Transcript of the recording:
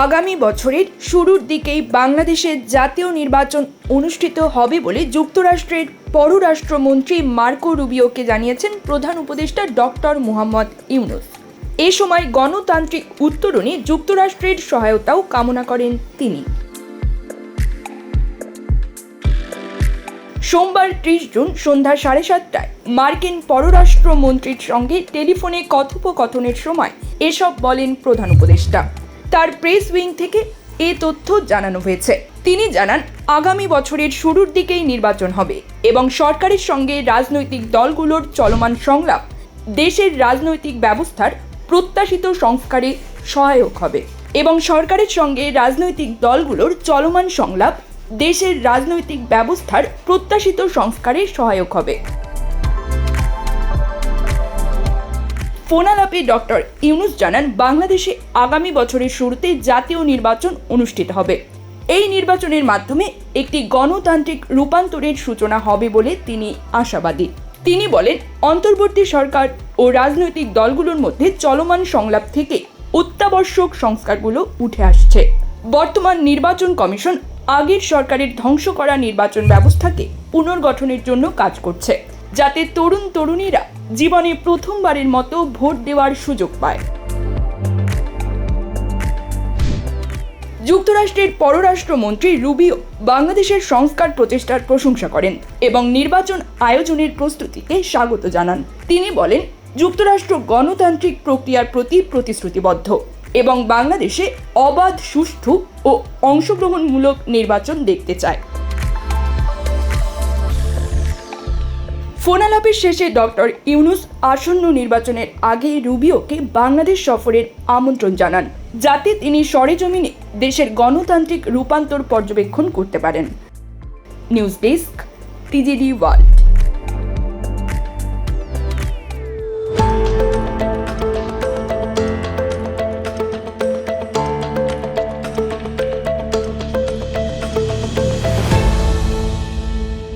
আগামী বছরের শুরুর দিকেই বাংলাদেশে জাতীয় নির্বাচন অনুষ্ঠিত হবে বলে যুক্তরাষ্ট্রের পররাষ্ট্রমন্ত্রী মার্কো রুবিওকে জানিয়েছেন প্রধান উপদেষ্টা ডক্টর মুহাম্মদ ইউনুস। এ সময় গণতান্ত্রিক উত্তরণে যুক্তরাষ্ট্রের সহায়তাও কামনা করেন তিনি। সোমবার ত্রিশ জুন সন্ধ্যা সাড়ে সাতটায় মার্কিন পররাষ্ট্রমন্ত্রীর সঙ্গে টেলিফোনে কথোপকথনের সময় এসব বলেন প্রধান উপদেষ্টা। তার প্রেস উইং থেকে এ তথ্য জানানো হয়েছে। তিনি জানান, আগামী বছরের শুরুর দিকেই নির্বাচন হবে এবং সরকারের সঙ্গে রাজনৈতিক দলগুলোর চলমান সংলাপ দেশের রাজনৈতিক ব্যবস্থার প্রত্যাশিত সংস্কারে সহায়ক হবে এবং সরকারের সঙ্গে রাজনৈতিক দলগুলোর চলমান সংলাপ দেশের রাজনৈতিক ব্যবস্থার প্রত্যাশিত সংস্কারে সহায়ক হবে। ফোনালাপে ডক্টর ইউনুস জানান, বাংলাদেশে আগামী বছরের শুরুতে জাতীয় নির্বাচন অনুষ্ঠিত হবে। এই নির্বাচনের মাধ্যমে একটি গণতান্ত্রিক রূপান্তরের সূচনা হবে বলে তিনি আশাবাদী। তিনি বলেন, অন্তর্বর্তী সরকার ও রাজনৈতিক দলগুলোর মধ্যে চলমান সংলাপ থেকে অত্যাবশ্যক সংস্কারগুলো উঠে আসছে। বর্তমান নির্বাচন কমিশন আগের সরকারের ধ্বংস করা নির্বাচন ব্যবস্থাকে পুনর্গঠনের জন্য কাজ করছে। যাতে তরুণ তরুণীরা জীবনে প্রথমবারের মতো ভোট দেওয়ার সুযোগ পায়। যুক্তরাষ্ট্রের পররাষ্ট্রমন্ত্রী রুবিও বাংলাদেশের সংস্কার প্রচেষ্টার প্রশংসা করেন এবং নির্বাচন আয়োজনের প্রস্তুতিকে স্বাগত জানান। তিনি বলেন, যুক্তরাষ্ট্র গণতান্ত্রিক প্রক্রিয়ার প্রতি প্রতিশ্রুতিবদ্ধ এবং বাংলাদেশে অবাধ, সুষ্ঠু ও অংশগ্রহণমূলক নির্বাচন দেখতে চায়। ফোনালাপের শেষে ডক্টর ইউনুস আসন্ন নির্বাচনের আগে রুবিওকে বাংলাদেশ সফরের আমন্ত্রণ জানান, যাতে তিনি সরেজমিনে দেশের গণতান্ত্রিক রূপান্তর পর্যবেক্ষণ করতে পারেন। News desk, TGD world.